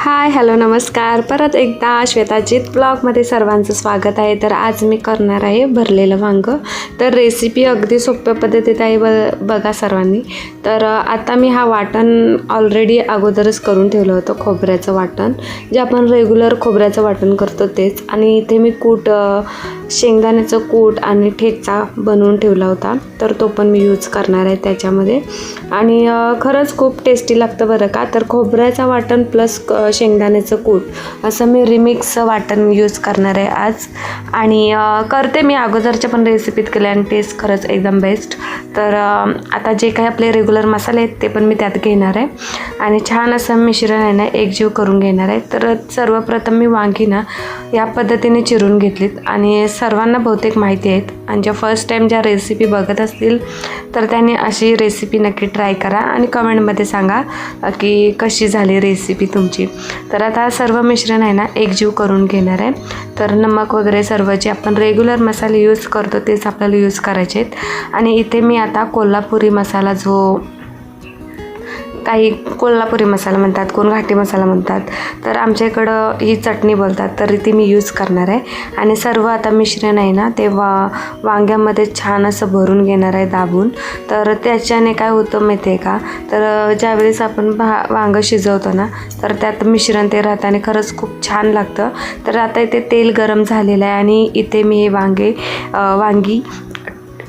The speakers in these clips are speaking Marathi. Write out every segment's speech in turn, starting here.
हाय हॅलो नमस्कार. परत एकदा श्वेताजीत ब्लॉगमध्ये सर्वांचं स्वागत आहे. तर आज मी करणार आहे भरलेलं वांगं. तर रेसिपी अगदी सोप्या पद्धतीत आहे ब बघा सर्वांनी. तर आता मी हा वाटण ऑलरेडी अगोदरच करून ठेवलं होतं खोबऱ्याचं वाटण. जे आपण रेग्युलर खोबऱ्याचं वाटण करतो तेच. आणि इथे मी कूट शेंगदाण्याचं कूट आणि ठेचा बनवून ठेवला होता. तर तो पण मी यूज करणार आहे त्याच्यामध्ये. आणि खरंच खूप टेस्टी लागतं बरं का? तर खोबऱ्याचं वाटण प्लस शेंगदाण्याचं कूट. असं मी रिमिक्स वाटण यूज करणार आहे आज. आणि करते मी अगोदरच्या पण रेसिपीत केल्या आणि टेस्ट खरंच एकदम बेस्ट तर आता जे काही आपले रेग्युलर मसाले आहेत ते पण मी त्यात घेणार आहे. आणि छान असं मिश्रण आहे ना एकजीव करून घेणार आहे. तर सर्वप्रथम मी वांगी ना या पद्धतीने चिरून घेतलीत. आणि सर्वांना बहुतेक माहिती आहेत. आणि ज्या फर्स्ट टाईम ज्या रेसिपी बघत असतील तर त्यांनी अशी रेसिपी नक्की ट्राय करा. आणि कमेंटमध्ये सांगा की कशी झाली रेसिपी तुमची. तर आता सर्व मिश्रण आहे ना एकजीव करून घेणार आहे. तर नमक वगैरे सर्व जे आपण रेग्युलर मसाले यूज करतो तेच आपल्याला यूज करायचे आहेत. आणि इथे मी आता कोल्हापुरी मसाला जो काही कोल्हापुरी मसाला म्हणतात कोण घाटी मसाला म्हणतात तर आमच्या इकडं ही चटणी बोलतात तर ती मी यूज करणार आहे. आणि सर्व आता मिश्रण आहे ना ते वा वांग्यामध्ये छान असं भरून घेणार आहे दाबून. तर त्याच्याने काय होतं माहिती आहे का तर ज्यावेळेस आपण भा वांगं शिजवतो ना तर त्यात मिश्रण ते राहतं आणि खरंच खूप छान लागतं. तर आता इथे तेल गरम झालेलं आहे आणि इथे मी हे वांगे वांगी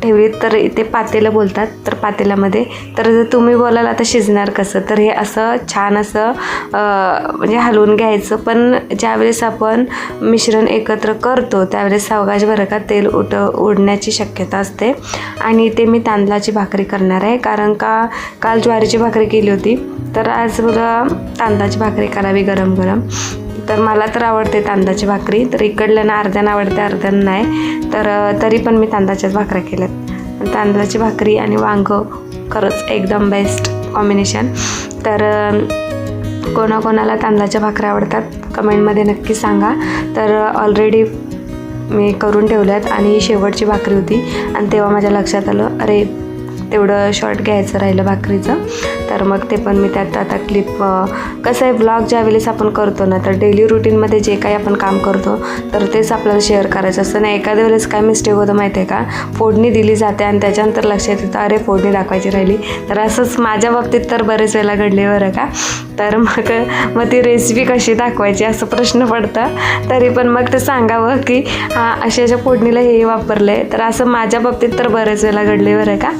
ठेवली तर इथे पातेलं बोलतात तर पातेल्यामध्ये. तर जर तुम्ही बोलाल आता शिजणार कसं? तर हे असं छान असं म्हणजे हलवून घ्यायचं. पण ज्यावेळेस आपण मिश्रण एकत्र करतो त्यावेळेस सावकाश बरं का तेल उठ उडण्याची शक्यता असते. आणि इथे मी तांदळाची भाकरी करणार आहे कारण का काल ज्वारीची भाकरी केली होती. तर आज मला तांदळाची भाकरी करावी गरम गरम तर मला तर आवडते तांदळाची भाकरी. तर इकडल्यानं अर्ध्यानं आवडते अर्ध्यानं नाही. तर तरी पण मी तांदळाच्याच भाकऱ्या केल्यात. तांदळाची भाकरी आणि वांगं खरंच एकदम बेस्ट कॉम्बिनेशन तर कोणाकोणाला तांदळाच्या भाकऱ्या आवडतात कमेंटमध्ये नक्की सांगा. तर ऑलरेडी मी करून ठेवल्यात आणि ही शेवटची भाकरी होती. आणि तेव्हा माझ्या लक्षात आलं अरे तेवढं शॉर्ट घ्यायचं राहिलं भाकरीचं. तर मग ते पण मी त्यात आता क्लिप कसं आहे ब्लॉग ज्या वेळेस आपण करतो ना तर डेली रुटीनमध्ये जे काही आपण काम करतो तर तेच आपल्याला शेअर करायचं असतं. ना एखाद्या वेळेस काय मिस्टेक होतं माहिती आहे का? फोडणी दिली जाते आणि त्याच्यानंतर लक्षात येतं अरे फोडणी दाखवायची राहिली. तर असंच माझ्या बाबतीत तर बरेच वेळेला घडले बरं का. तर मग मग ती रेसिपी कशी दाखवायची असं प्रश्न पडतं. तरी पण मग ते सांगावं की हां अशा अशा फोडणीला हे वापरलं आहे तर असं माझ्या बाबतीत तर बरेच वेळेला घडले बरं का.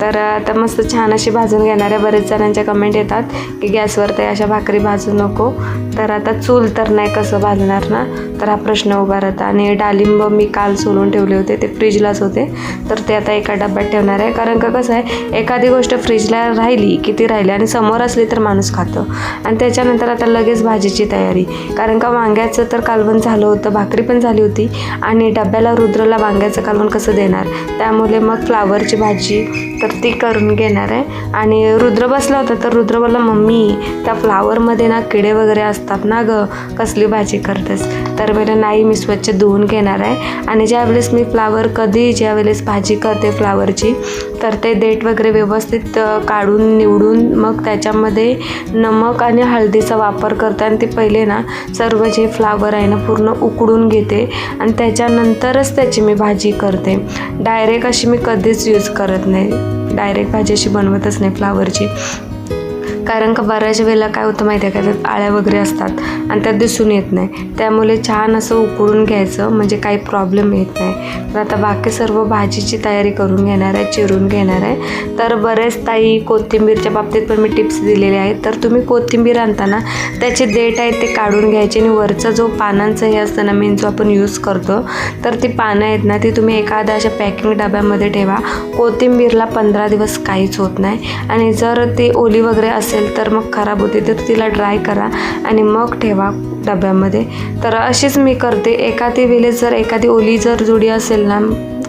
तर आता मस्त छान अशी भाजून घेणाऱ्या बरेच जणांच्या कमेंट येतात की गॅसवर ते अशा भाकरी भाजू नको. तर आता चूल तर नाही कसं भाजणार ना? तर हा प्रश्न उभा राहता. आणि डाळिंब मी काल सोलून ठेवले होते ते फ्रीजलाच होते. तर ते आता एका डब्यात ठेवणार आहे. कारण का कसं आहे एखादी गोष्ट फ्रीजला राहिली की ती राहिली आणि समोर असली तर माणूस खातं. आणि त्याच्यानंतर आता लगेच भाजीची तयारी. कारण का वांग्याचं तर कालवण झालं होतं भाकरी पण झाली होती. आणि डब्याला रुद्रला वांग्याचं कालवण कसं देणार? त्यामुळे मग फ्लावरची भाजी तर ती करून घेणार आहे. आणि रुद्र बसला होता तर रुद्र बोलला मम्मी त्या फ्लावरमध्ये ना किडे वगैरे असतात ना ग कसली भाजी करतेस? तर मला नाही मी स्वच्छ धुवून घेणार आहे. आणि ज्यावेळेस मी फ्लावर कधी ज्यावेळेस भाजी करते फ्लावरची तर ते देठ वगैरे व्यवस्थित काढून निवडून मग त्याच्यामध्ये नमक आणि हळदीचा वापर करते आणि ते पहिले ना सर्व जे फ्लावर आहे ना पूर्ण उकडून घेते आणि त्याच्यानंतरच त्याची मी भाजी करते. डायरेक्ट अशी मी कधीच यूज करत नाही. डायरेक्ट भाजी अशी बनवतच नाही फ्लावरची. कारण का बऱ्याच वेळेला काय होतं माहिती आहे का त्यात आळ्या वगैरे असतात आणि त्यात दिसून येत नाही. त्यामुळे छान असं उकळून घ्यायचं म्हणजे काही प्रॉब्लेम येत नाही. तर आता बाकी सर्व भाजीची तयारी करून घेणार आहे चिरून घेणार आहे. तर बरेच ताई कोथिंबीरच्या बाबतीत पण मी टिप्स दिलेले आहेत. तर तुम्ही कोथिंबीर आणताना त्याचे देठ आहेत ते काढून घ्यायचे आणि वरचा जो पानांचं हे असतं ना मेन जो आपण यूज करतो तर ती पानं आहेत ना ती तुम्ही एखाद्या अशा पॅकिंग डब्यामध्ये ठेवा. कोथिंबीरला पंधरा दिवस काहीच होत नाही. आणि जर ती ओली वगैरे असेल असेल तर मग खराब होते तर तिला ड्राय करा आणि मग ठेवा डब्यामध्ये. तर अशीच मी करते. एखादी वेळेस जर एखादी ओली जर जुडी असेल ना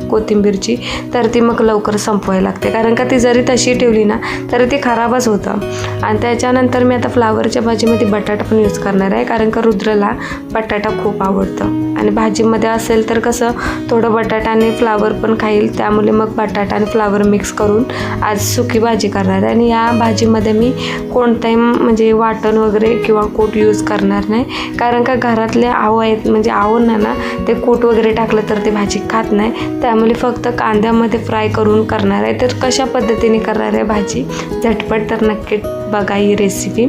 कोथिंबीरची तर ती मग लवकर संपवायला लागते. कारण का ती जरी तशी ठेवली ना तरी ती खराबच होतं. आणि त्याच्यानंतर मी आता फ्लावरच्या भाजीमध्ये बटाटा पण यूज करणार आहे कारण का रुद्रला बटाटा खूप आवडतं. आणि भाजीमध्ये असेल तर कसं थोडं बटाटा आणि फ्लावर पण खाईल त्यामुळे मग बटाटा आणि फ्लावर मिक्स करून आज सुकी भाजी करणार आहे. आणि या भाजीमध्ये मी कोणताही म्हणजे वाटण वगैरे किंवा कूट यूज करणार नाही. कारण का घरातले आव आहेत म्हणजे आवडणार ना ते कूट वगैरे टाकलं तर ते भाजी खात नाही. त्या त्यामुळे फक्त कांद्यामध्ये फ्राय करून करणार आहे. तर कशा पद्धतीने करणार आहे भाजी? झटपट तर नक्की बघा ही रेसिपी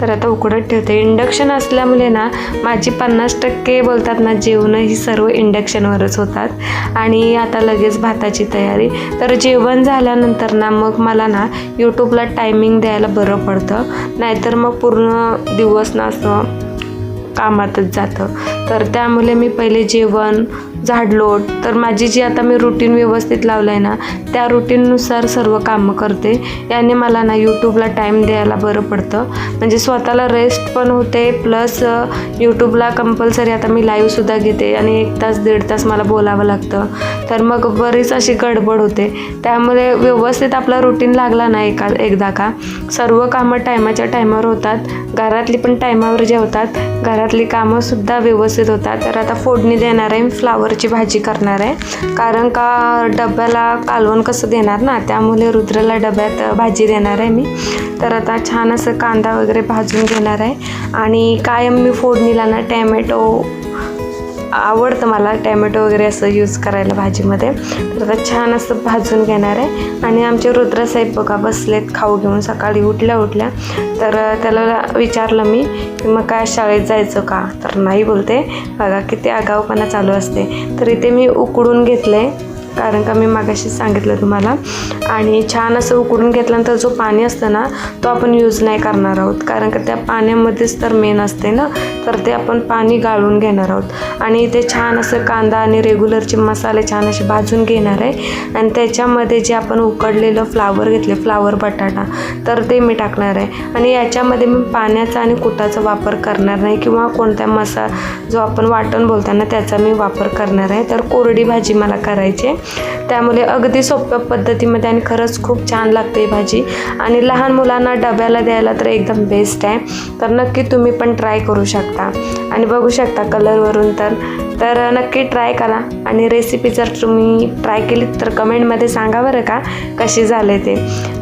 तर आता उकडत ठेवते. इंडक्शन असल्यामुळे ना माझी पन्नास टक्के बोलतात ना जेवणं ही सर्व इंडक्शनवरच होतात. आणि आता लगेच भाताची तयारी. तर जेवण झाल्यानंतर ना मग मला ना यूट्यूबला टायमिंग द्यायला बरं पडतं. नाहीतर मग पूर्ण दिवस ना असं कामातच जातं. तर त्यामुळे मी पहिले जेवण झाडलोट. तर माझी जी आता मी रुटीन व्यवस्थित लावलं आहे ना त्या रुटीननुसार सर्व कामं करते. याने मला ना यूट्यूबला टाईम द्यायला बरं पडतं. म्हणजे स्वतःला रेस्ट पण होते प्लस यूट्यूबला कंपल्सरी आता मी लाईव्हसुद्धा घेते आणि एक तास दीड तास मला बोलावं लागतं. तर मग बरीच अशी गडबड होते. त्यामुळे व्यवस्थित आपला रुटीन लागला ना एका एकदा का सर्व कामं टायमाच्या टायमावर होतात. घरातली पण टायमावर जेवतात घरातली कामंसुद्धा व्यवस्थित होतात. तर आता फोडणी देणार आहे फ्लावर फ्लावरची भाजी करणार आहे. कारण का डब्याला कालवण कसं देणार ना त्यामुळे रुद्रला डब्यात भाजी देणार आहे मी. तर आता छान असं कांदा वगैरे भाजून घेणार आहे. आणि कायम मी फोडणीला ना टॅमॅटो आवडतं मला टॅमॅटो वगैरे असं यूज करायला भाजीमध्ये. तर आता छान असं भाजून घेणार आहे. आणि आमचे रुद्रसाहेब बघा बसलेत खाऊ घेऊन सकाळी उठल्या उठल्या. तर त्याला विचारलं मी की मग काय शाळेत जायचं का? तर नाही बोलते. बघा किती आगाऊपणा चालू असते. तर इथे मी उकडून घेतलं आहे कारण का मी मागाशी सांगितलं तुम्हाला. आणि छान असं उकडून घेतल्यानंतर जो पाणी असतं ना तो आपण यूज नाही करणार आहोत. कारण का त्या पाण्यामध्येच तर मेन असते ना तर ते आपण पाणी गाळून घेणार आहोत. आणि इथे छान असं कांदा आणि रेग्युलरचे मसाले छान असे भाजून घेणार आहे. आणि त्याच्यामध्ये जे आपण उकडलेलं फ्लावर घेतले फ्लावर बटाटा तर ते मी टाकणार आहे. आणि याच्यामध्ये मी पाण्याचा आणि कुटाचा वापर करणार नाही किंवा कोणत्या मसा जो आपण वाटण बोलताना त्याचा मी वापर करणार आहे. तर कोरडी भाजी मला करायची आहे. त्यामुळे अगदी सोप्या पद्धतीमध्ये आणि खरंच खूप छान लागते ही भाजी. आणि लहान मुलांना डब्याला द्यायला तर एकदम बेस्ट आहे. तर नक्की तुम्ही पण ट्राय करू शकता. आणि बघू शकता कलरवरून तर. तर नक्की ट्राय करा. आणि रेसिपी जर तुम्ही ट्राय केली तर कमेंटमध्ये सांगा बरं का कशी झाले ते.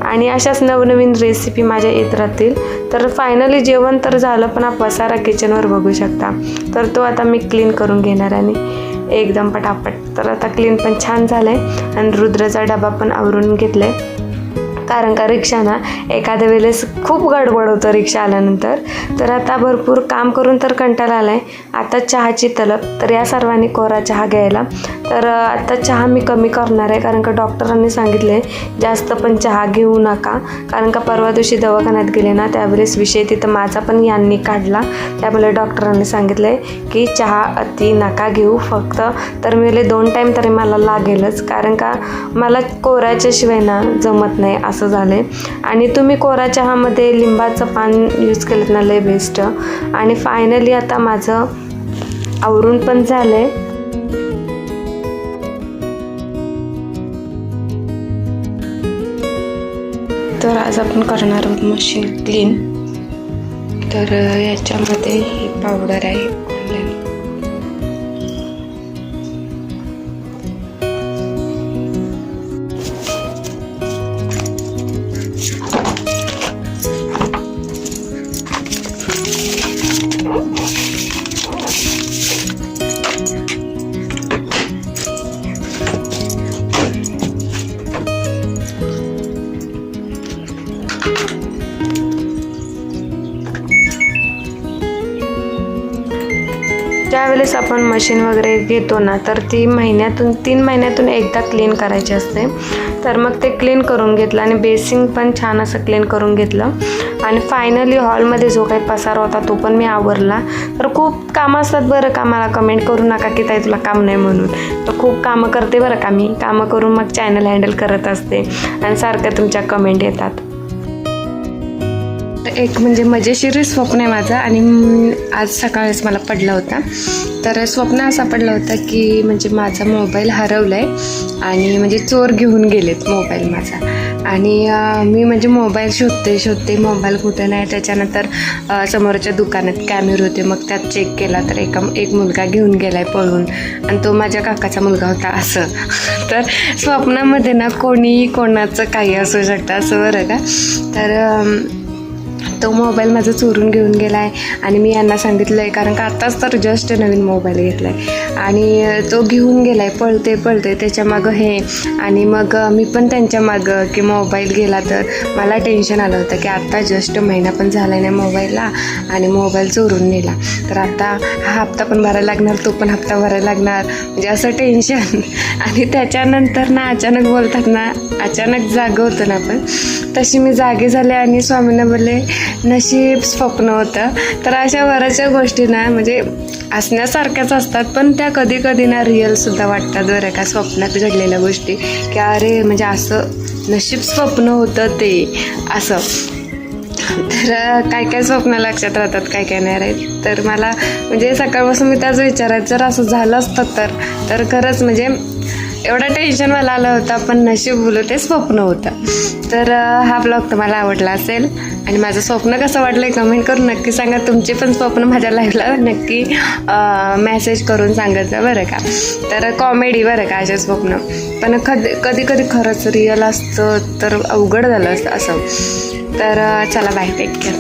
आणि अशाच नवनवीन रेसिपी माझ्या येत राहतील. तर फायनली जेवण तर झालं पण हा पसारा किचनवर बघू शकता. तर तो आता मी क्लीन करून घेणार आणि एकदम पटापट. तर आता क्लीन पण छान झालं आहे आणि रुद्राचा डबा पण आवरून घेतला आहे कारण का रिक्षा ना एखाद्या वेळेस खूप गडबड होतं रिक्षा आल्यानंतर. तर आता भरपूर काम करून तर कंटाळा आला आहे आता चहाची तलब तर या सर्वांनी कोरा चहा घ्यायला. तर आता चहा मी कमी करणार आहे कारण का डॉक्टरांनी सांगितलं आहे जास्त पण चहा घेऊ नका. कारण का परवा दिवशी दवाखान्यात गेले ना त्यावेळेस विषय तिथं माझा पण यांनी काढला. त्यामुळे डॉक्टरांनी सांगितलं आहे की चहा अति नका घेऊ फक्त तर मी दोन टाईम तरी मला लागेलच. कारण का मला कोराच्याशिवाय ना जमत नाही असं झालं आहे आणि तुम्ही कोरा चहामध्ये लिंबाचं पान यूज केलं ना लय बेस्ट आणि फायनली आता माझं आवरून पण झालं आहे तर आज आपण करणार आहोत मशीन क्लीन तर याच्यामध्ये ही पावडर आहे. Thank you. ऑनलाईन ज्यावेळेस आपण मशीन वगैरे घेतो ना तर ती महिन्यातून तीन महिन्यातून एकदा क्लीन करायची असते. तर मग ते क्लीन करून घेतलं आणि बेसिंग पण छान असं क्लीन करून घेतलं. आणि फायनली हॉलमध्ये जो काही पसार होता तो पण मी आवरला. तर खूप कामं असतात बरं का मला कमेंट करू नका की ताई तुला काम नाही म्हणून. तर खूप कामं करते बरं का मी. कामं करून मग चॅनल हँडल करत असते. आणि सारखं तुमच्या कमेंट येतात. एक म्हणजे मजेशीर स्वप्न आहे माझं आणि आज सकाळीच मला पडला होता. तर स्वप्न असं पडलं होता की म्हणजे माझा मोबाईल हरवला आहे आणि म्हणजे चोर घेऊन गेलेत मोबाईल माझा. आणि मी म्हणजे मोबाईल शोधते शोधते मोबाईल कुठे नाही त्याच्यानंतर समोरच्या दुकानात कॅमेरे होते मग त्यात चेक केला तर एका एक मुलगा घेऊन गेलाय पळून आणि तो माझ्या काकाचा मुलगा होता असं. तर स्वप्नामध्ये ना कोणीही कोणाचं काही असू शकतं असं बरं का? तर तो मोबाईल माझा चोरून घेऊन गेला आहे आणि मी यांना सांगितलं आहे कारण का आत्ताच तर जस्ट नवीन मोबाईल घेतला आहे आणि तो घेऊन गेला आहे पळते पळते त्याच्या मागं हे. आणि मग मी पण त्यांच्या मागं की मोबाईल गेला तर मला टेन्शन आलं होतं की आत्ता जस्ट महिना पण झाला नाही मोबाईलला आणि मोबाईल चोरून नेला. तर आता हा हप्ता पण भरायला लागणार तो पण हप्ता भरायला लागणार. म्हणजे असं टेन्शन आणि त्याच्यानंतर ना अचानक बोलतात ना अचानक जागं होतं ना आपण. तशी मी जागे झाले आणि स्वामींना बोलले नशीब स्वप्न होतं. तर अशा बऱ्याचशा गोष्टी ना म्हणजे असण्यासारख्याच असतात पण त्या कधी कधी ना रिअलसुद्धा वाटतात बरं का स्वप्नात घडलेल्या गोष्टी. की अरे म्हणजे असं नशीब स्वप्न होतं ते असं. तर काय काय स्वप्न लक्षात राहतात काय काय नाही राहत तर मला म्हणजे सकाळपासून मी त्याच विचारायचं जर असं झालं असतं तर तर खरंच म्हणजे एवढं टेन्शन मला आलं होतं पण नशीब बोलू ते स्वप्न होतं. तर हा ब्लॉग तुम्हाला आवडला असेल आणि माझं स्वप्न कसं वाटलं कमेंट करून नक्की सांगा. तुमचे पण स्वप्न माझ्या लाईफला नक्की मेसेज करून सांगायचं बरं का? तर कॉमेडी बरं का असे स्वप्न. पण कधी कधी कधी खरंच रिअल असतं तर अवघड झालं असतं असं. तर चला बाय टेक केअर